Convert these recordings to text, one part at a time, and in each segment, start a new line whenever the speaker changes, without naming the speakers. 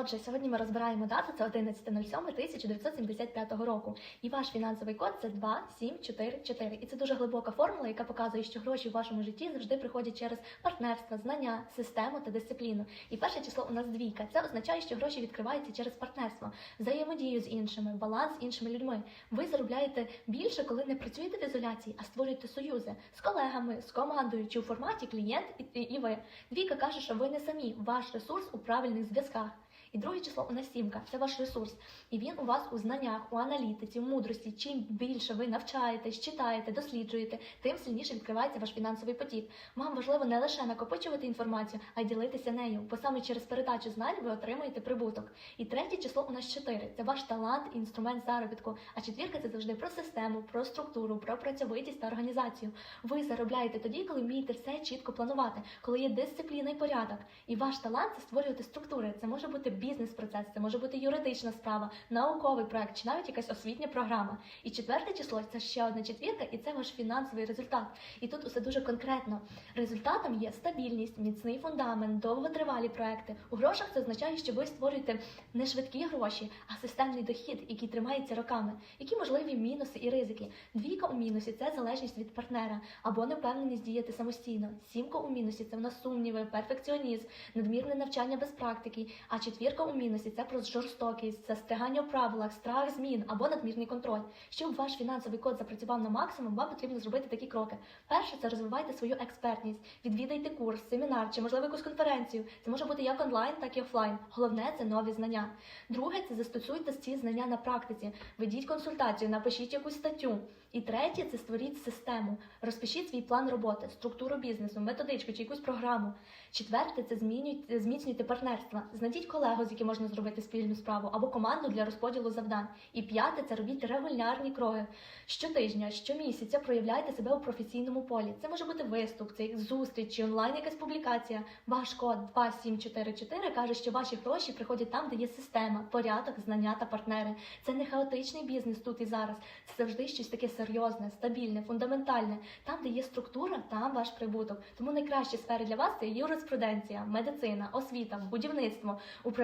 Отже, сьогодні ми розбираємо дату, це 11.07.1975 року. І ваш фінансовий код це 2744. І це дуже глибока формула, яка показує, що гроші в вашому житті завжди приходять через партнерство, знання, систему та дисципліну. І перше число у нас двійка. Це означає, що гроші відкриваються через партнерство, взаємодію з іншими, баланс з іншими людьми. Ви заробляєте більше, коли не працюєте в ізоляції, а створюєте союзи з колегами, з командою чи у форматі клієнт і, і, і ви. Двійка каже, що ви не самі, ваш ресурс у правильних зв'язках. І друге число у нас сімка це ваш ресурс. І він у вас у знаннях, у аналітиці, у мудрості. Чим більше ви навчаєтесь, читаєте, досліджуєте, тим сильніше відкривається ваш фінансовий потік. Вам важливо не лише накопичувати інформацію, а й ділитися нею, бо саме через передачу знань ви отримуєте прибуток. І третє число у нас чотири. Це ваш талант, і інструмент заробітку. А четвірка це завжди про систему, про структуру, про працьовитість та організацію. Ви заробляєте тоді, коли вмієте все чітко планувати, коли є дисципліна і порядок. І ваш талант це створювати структури. Це може бути бізнес-процес, це може бути юридична справа, науковий проект чи навіть якась освітня програма. І четверте число це ще одна четвірка, і це ваш фінансовий результат. І тут усе дуже конкретно. Результатом є стабільність, міцний фундамент, довготривалі проекти. У грошах це означає, що ви створюєте не швидкі гроші, а системний дохід, який тримається роками. Які можливі мінуси і ризики? Двійка у мінусі це залежність від партнера або невпевненість діяти самостійно. Сімка у мінусі це в нас сумніви, перфекціонізм, надмірне навчання без практики. А четвірка у мінусі це про жорстокість, застрягання у правилах, страх змін або надмірний контроль. Щоб ваш фінансовий код запрацював на максимум, вам потрібно зробити такі кроки. Перше це розвивайте свою експертність, відвідайте курс, семінар чи можливо якусь конференцію. Це може бути як онлайн, так і офлайн. Головне це нові знання. Друге це застосуйте ці знання на практиці. Ведіть консультацію, напишіть якусь статтю. І третє це створіть систему. Розпишіть свій план роботи, структуру бізнесу, методичку чи якусь програму. Четверте це змінюйте, зміцнюйте партнерства. Знайдіть колегу, з яким можна зробити спільну справу, або команду для розподілу завдань. І п'яте це робіть регулярні кроки. Щотижня, щомісяця проявляйте себе у професійному полі. Це може бути виступ, це зустріч чи онлайн якась публікація. Ваш код 2744 каже, що ваші гроші приходять там, де є система, порядок, знання та партнери. Це не хаотичний бізнес тут і зараз. Це завжди щось таке серйозне, стабільне, фундаментальне. Там, де є структура, там ваш прибуток. Тому найкращі сфери для вас це юриспруденція, медицина, освіта, будівництво,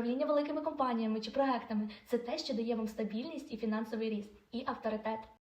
управління великими компаніями чи проектами. Це те, що дає вам стабільність і фінансовий ріст, і авторитет.